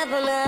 যাব না।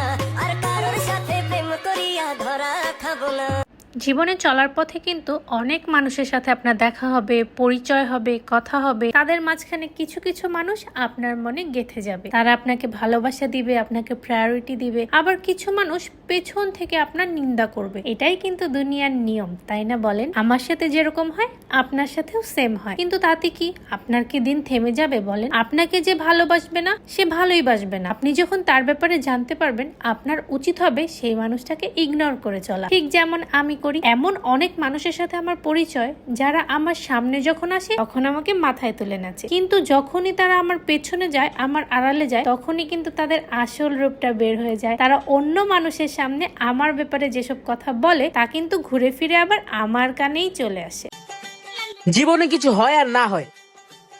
আর কারোর সাথে প্রেম করিয়া ধরা খাব না। জীবনে চলার পথে কিন্তু অনেক মানুষের সাথে আপনার দেখা হবে, পরিচয় হবে, কথা হবে। তাদের মাঝখানে কিছু কিছু মানুষ আপনার মনে গেথে যাবে। তারা আপনাকে ভালোবাসা দিবে, আপনাকে প্রায়োরিটি দিবে। আবার কিছু মানুষ পেছন থেকে আপনার নিন্দা করবে। এটাই কিন্তু দুনিয়ার নিয়ম, তাই না বলেন? আমার সাথে যেরকম হয়, আপনার সাথেও সেম হয়। কিন্তু তাতে কি? আপনার কি দিন থেমে যাবে বলেন? আপনাকে যে ভালোবাসবে না, সে ভালোই বাসবে না। আপনি যখন তার ব্যাপারে জানতে পারবেন, আপনার উচিত হবে সেই মানুষটাকে ইগনোর করে চলা। ঠিক যেমন আমি করি। এমন অনেক মানুষের সাথে আমার পরিচয় যারা আমার সামনে যখন আসে, তখন আমাকে মাথায় তুলে নাচে। কিন্তু যখনই তারা আমার পেছনে যায়, আমার আড়ালে যায়, তখনই কিন্তু তাদের আসল রূপটা বের হয়ে যায়। তারা অন্য মানুষের সামনে আমার ব্যাপারে যেসব কথা বলে, তা কিন্তু ঘুরে ফিরে আবার আমার কানেই চলে আসে। জীবনে কিছু হয় আর না হয়।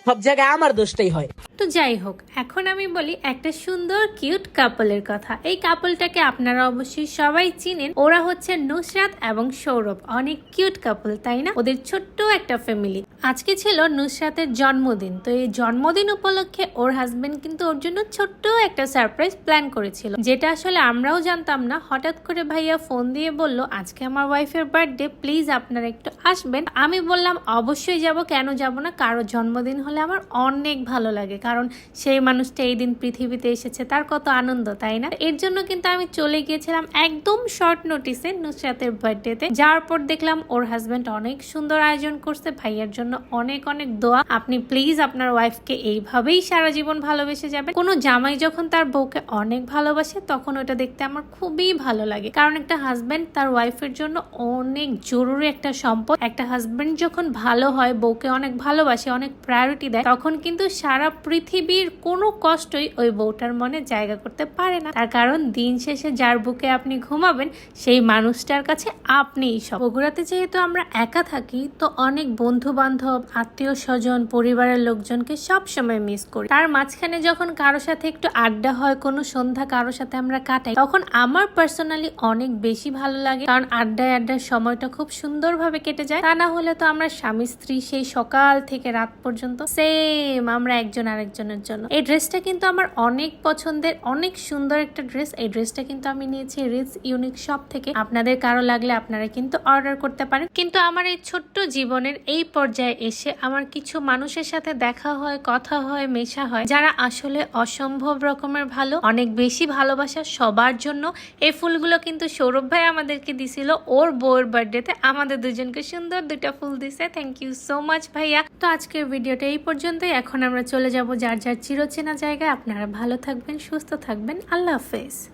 সব জায়গায় আমার দোষটাই হয়। তো যাই হোক, এখন আমি বলি একটা সুন্দর, কিউট কাপলের কথা। এই কাপলটাকে আপনারা অবশ্যই সবাই চিনেন। ওরা হচ্ছে নুসরাত এবং সৌরভ। অনেক কিউট কাপল তাই না? ওদের ছোট্ট একটা ফ্যামিলি আজকে ছিল নুসরাতের জন্মদিন। তো এই জন্মদিন উপলক্ষে ওর হাজবেন্ড কিন্তু ওর জন্য ছোট্ট একটা সারপ্রাইজ প্ল্যান করেছিল। যেটা আসলে আমরাও জানতাম না। হঠাৎ করে ভাইয়া ফোন দিয়ে বলল, আজকে আমার ওয়াইফের বার্থডে প্লিজ আপনারা একটু আসবেন। আমি বললাম, অবশ্যই যাব। কেন যাব না? কারও জন্মদিন হলে আমার অনেক ভালো লাগে। কারণ সেই মানুষটা এই দিন পৃথিবীতে এসেছে, তার কত আনন্দ, তাই না? এর জন্য কিন্তু আমি চলে গিয়েছিলাম একদম শর্ট নোটিসে নুসরাতের বার্থডেতে যাওয়ার পর দেখলাম ওর হাজবেন্ড অনেক সুন্দর আয়োজন করছে, ভাইয়ের জন্য অনেক অনেক দোয়া। আপনি প্লিজ আপনার ওয়াইফকে এইভাবেই সারা জীবন ভালোবেসে যাবেন। কোনো জামাই যখন তার বউকে অনেক ভালোবাসে, তখন ওটা দেখতে আমার খুবই ভালো লাগে। কারণ একটা হাজবেন্ড তার ওয়াইফের জন্য অনেক জরুরি একটা সম্পদ। একটা হাজবেন্ড যখন ভালো হয়, বউকে অনেক ভালোবাসে, অনেক প্রায়োরিটি দেয়, তখন কিন্তু সারা পৃথিবীর কোনো কষ্টই ওই বউটার মনে জায়গা করতে পারে না। তার কারণ দিন শেষে যার বুকে আপনি ঘুমাবেন, সেই মানুষটার কাছে আপনিই সব। বগুড়াতে যেহেতু আমরা একা থাকি, তো অনেক বন্ধু বান্ধব আত্মীয় স্বজন, পরিবারের লোকজনকে সব সময় মিস করি। তার মাঝখানে যখন কারও সাথে একটু আড্ডা হয়, কোনো সন্ধ্যা কারোর সাথে আমরা কাটাই, তখন আমার পার্সোনালি অনেক বেশি ভালো লাগে। কারণ আড্ডায় আড্ডার সময়টা খুব সুন্দরভাবে কেটে যায়। তা না হলে তো আমরা স্বামী, স্ত্রী সেই সকাল থেকে রাত পর্যন্ত সেম আমরা একজন আরেকজনের জন্য। এই ড্রেসটা কিন্তু আমার অনেক পছন্দের, অনেক সুন্দর একটা ড্রেস। এই ড্রেসটা কিন্তু আমি নিয়েছি রিচ ইউনিক শপ থেকে। আপনাদের কারও লাগলে আপনারা কিন্তু অর্ডার করতে পারেন। কিন্তু আমার এই ছোট্ট জীবনের এই পর্যায়ে এসে আমার কিছু মানুষের সাথে দেখা হয়, কথা হয়, মেশা হয়, যারা আসলে অসম্ভব রকমের ভালো, অনেক বেশি ভালোবাসা সবার জন্য। এই ফুলগুলো কিন্তু সৌরভ ভাই আমাদেরকে দিছিল। ওর বউয়ের বার্থডেতে আমাদের দুজনকে সুন্দর দুইটা ফুল দিছে। থ্যাংক ইউ সো মাচ ভাইয়া। তো আজকের ভিডিওটা এই পর্যন্তই। এখন আমরা চলে যাব যার যার চিরচেনা জায়গায় আপনারা ভালো থাকবেন সুস্থ থাকবেন। আল্লাহ হাফেজ।